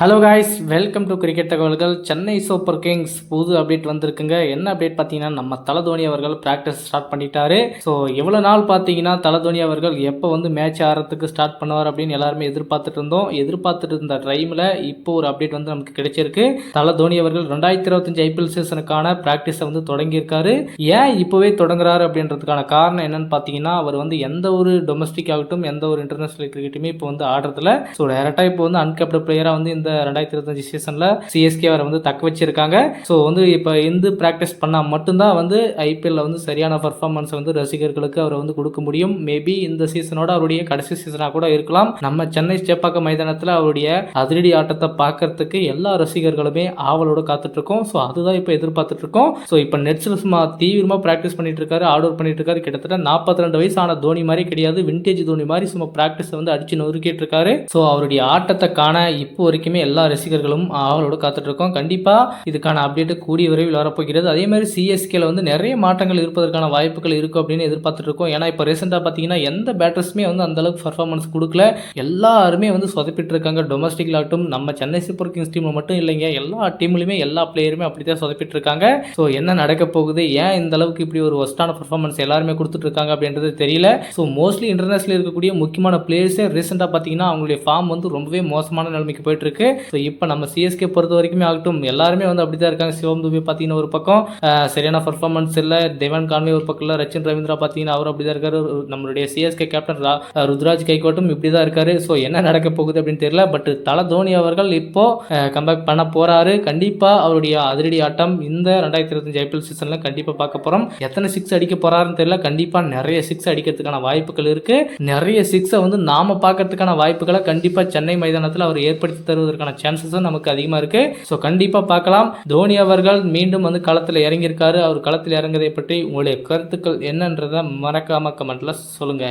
Hello guys welcome to cricket தகவல்கள் Chennai super kings புது update வந்திருக்குங்க. என்ன அப்டேட் பார்த்தீங்கன்னா நம்ம தலதோனி அவர்கள் ப்ராக்டிஸ் ஸ்டார்ட் பண்ணிட்டாரு. ஸோ எவ்வளோ நாள் பார்த்தீங்கன்னா தலதோனி அவர்கள் எப்போ வந்து மேட்ச் ஆடுறதுக்கு ஸ்டார்ட் பண்ணுவார் அப்படின்னு எல்லாருமே எதிர்பார்த்துட்டு இருந்தோம். எதிர்பார்த்துட்டு இருந்த டைமில் இப்போ ஒரு அப்டேட் வந்து நமக்கு கிடைச்சிருக்கு. தலதோனி அவர்கள் ரெண்டாயிரத்தி இருபத்தஞ்சு ஐபிஎல் சீசனுக்கான ப்ராக்டிஸை வந்து தொடங்கியிருக்காரு. ஏன் இப்போவே தொடங்குறாரு அப்படின்றதுக்கான காரணம் என்னன்னு பார்த்தீங்கன்னா அவர் வந்து எந்த ஒரு டொமஸ்டிக் ஆகட்டும் எந்த ஒரு இன்டர்நேஷனல் கிரிக்கெட்டுமே இப்போ வந்து ஆடுறதுல ஸோ டேரெக்டாக இப்போ வந்து அன்கப்டு பிளேயராக வந்து இந்த இந்த ரெண்டாயிரத்தி இருபத்தஞ்சு சீசனில் சிஎஸ்கே அவரை வந்து தக்க வச்சிருக்காங்க. ஸோ வந்து இப்போ இந்து ப்ராக்டிஸ் பண்ணால் மட்டும்தான் வந்து ஐபிஎல்ல வந்து சரியான பர்ஃபார்மன்ஸை வந்து ரசிகர்களுக்கு அவரை வந்து கொடுக்க முடியும். மேபி இந்த சீசனோட அவருடைய கடைசி சீசனாக கூட இருக்கலாம். நம்ம சென்னை சேப்பாக்க மைதானத்தில் அவருடைய அதிரடி ஆட்டத்தை பார்க்கறதுக்கு எல்லா ரசிகர்களுமே ஆவலோடு காத்துட்டு இருக்கோம் ஸோ அதுதான் இப்போ எதிர்பார்த்துட்டு இருக்கோம் ஸோ இப்போ நெட்ஸில் சும்மா தீவிரமாக ப்ராக்டிஸ் பண்ணிட்டு இருக்காரு ஆர்டர் பண்ணிட்டு இருக்காரு கிட்டத்தட்ட நாற்பத்தி ரெண்டு வயசான தோனி மாதிரி கிடையாது. விண்டேஜ் தோனி மாதிரி சும்மா ப்ராக்டிஸ் வந்து அடிச்சு நொறுக்கிட்டு இருக்காரு ஸோ அவருடைய ஆட்டத்தை காண இப்போ வரைக்குமே எல்லா ரசிகர்களும் ஆவலோடு காத்துட்டு இருக்கோம் கண்டிப்பாக இதுக்கான அப்டேட்டு கூடிய விரைவில் வரப்போகிறது. அதே மாதிரி சிஎஸ்கேல வந்து நிறைய மாற்றங்கள் இருப்பதற்கான வாய்ப்புகள் இருக்கும் அப்படின்னு எதிர்பார்த்துட்ருக்கோம். ஏன்னா இப்போ ரீசெண்டாக பார்த்தீங்கன்னா எந்த பேட்டர்ஸுமே வந்து அந்த அளவுக்கு பர்ஃபார்மன்ஸ் கொடுக்கல. எல்லாருமே வந்து சொதப்பிட்டு இருக்காங்க டொமஸ்டிக்ல ஆகட்டும் நம்ம சென்னை சூப்பர் கிங்ஸ் டீமில் மட்டும் இல்லைங்க. எல்லா டீம்லையுமே எல்லா பிளேயருமே அப்படி தான் சொதப்பிட்டு இருக்காங்க ஸோ என்ன நடக்க போகுது? ஏன் இந்த அளவுக்கு இப்படி ஒரு ஒஸ்டான பர்ஃபார்மன்ஸ் எல்லாருமே கொடுத்துட்டு இருக்காங்க அப்படின்றது தெரியல. ஸோ மோஸ்ட்லி இன்டர்நேஷனல் இருக்கக்கூடிய முக்கியமான பிளேயர்ஸே ரீசெண்டாக பார்த்தீங்கன்னா அவங்களுடைய ஃபார்ம் வந்து ரொம்பவே மோசமான நிலைமைக்கு போயிட்டு இருக்கு ஸோ இப்போ நம்ம சிஎஸ்கே பொறுத்த வரைக்குமே ஆகட்டும் எல்லாருமே வந்து அப்படி தான் இருக்காங்க. சிவம் துபே பார்த்தீங்கன்னா ஒரு பக்கம் சரியான பர்ஃபார்மன்ஸ் இல்லை. தேவன் கான்வே ஒரு பக்கம் இல்லை. ரச்சின் ரவீந்திரா பார்த்தீங்கன்னா அவர் அப்படி தான் இருக்காரு. நம்மளுடைய சிஎஸ்கே கேப்டன் ரா- ருத்ராஜ் கைகோட்டும் இப்படி தான் இருக்காரு. ஸோ என்ன நடக்க போகுது அப்படின்னு தெரியல. பட் தல தோனி அவர்கள் இப்போ கம்பேக் பண்ண போறாரு. கண்டிப்பா அவருடைய அதிரடி ஆட்டம் இந்த ரெண்டாயிரத்தி இருபத்தஞ்சு ஐபிஎல் சீசன்ல கண்டிப்பா பார்க்க போறோம். எத்தனை சிக்ஸ் அடிக்க போறாருன்னு தெரியல. கண்டிப்பா நிறைய சிக்ஸ் அடிக்கிறதுக்கான வாய்ப்புகள் இருக்கு. நிறைய சிக்ஸை வந்து நாம பார்க்கறதுக்கான வாய்ப்புகளை கண்டிப்பா சென்னை மைதானத்தில் அவர் ஏற்படுத்தி தருவதற்கு தருவதற்கான சான்சஸும் நமக்கு அதிகமாக இருக்கு. ஸோ கண்டிப்பாக பார்க்கலாம். தோனி அவர்கள் மீண்டும் வந்து களத்தில் இறங்கியிருக்காரு. அவர் களத்தில் இறங்குறதை பற்றி உங்களுடைய கருத்துக்கள் என்னன்றதை மறக்காம கமெண்ட்ல சொல்லுங்க.